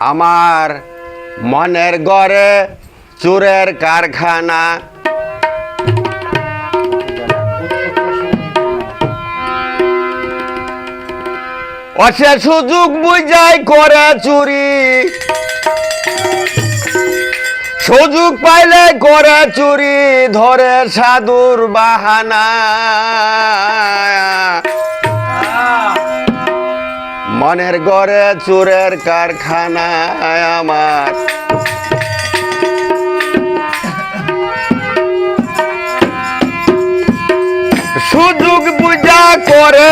আমার মনের ঘরে চুরের কারখানা। অসে সুযোগ বুঝাই করে চুরি। সুযোগ পাইলে করে চুরি ধরে সাধুর বাহানা। মনের ঘরে চোরের কারখানা আমার। সুযোগ বুঝা করে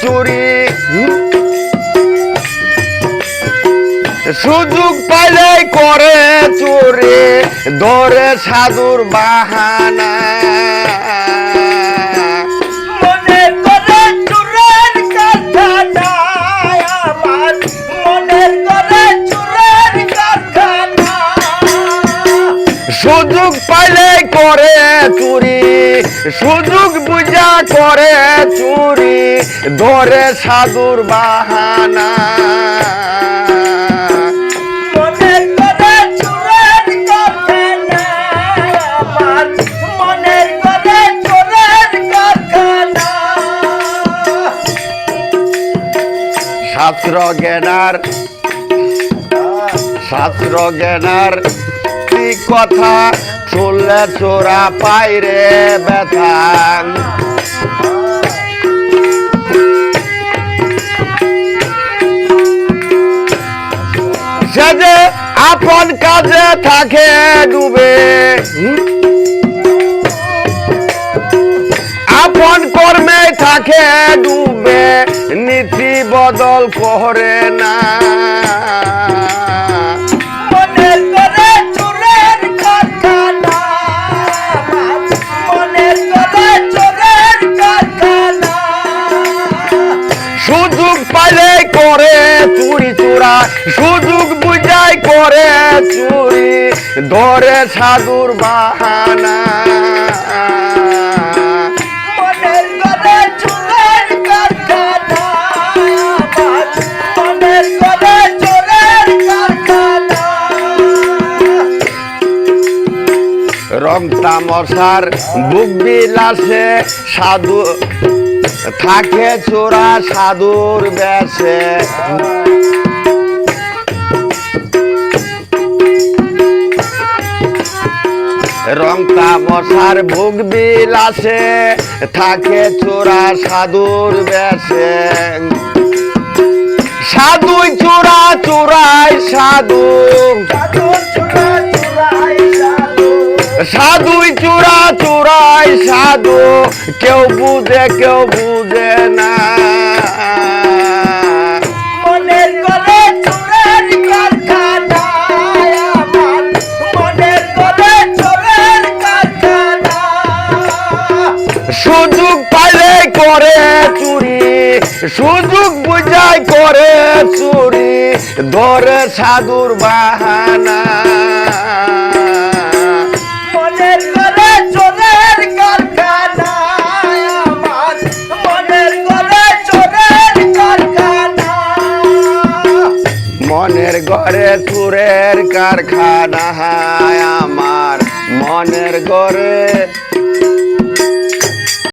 চুরি। সুযোগ পাইলে করে চুরি। ধরে সাধুর বাহানা। করে চুরি সুযোগ বুঝা করে চুরি ধরে সাধুর বাহানা। শাস্ত্র জ্ঞানার শাস্ত্র জ্ঞানার কি কথা? শুনলে চোরা পাইরে ব্যথা। যে আপন কাজে থাকে ডুবে। আপন কর্মে থাকে ডুবে। নীতি বদল করে না। সুযোগ পাইলে করে চুরি চোরা সুযোগ বুঝাই করে চুরি ধরে সাধুর বাহানা। রং তামসার বুক বিলাসে সাধু থাকে চোরা সাধুর বেশে। রং তামসার বুক বিলাসে থাকে চোরা সাধুর বেশে। সাধুই চোরা চোরাই সাধু। সাধু। সাধুই চূড়াই সাধু কেউ বুঝে কেউ বুঝে না। সুযোগ পাইলে করে চুরি সুযোগ বুঝাই করে চুরি ধরে সাধুর বাহানা। মনের সুরের কারখানা আমার মনের ঘরে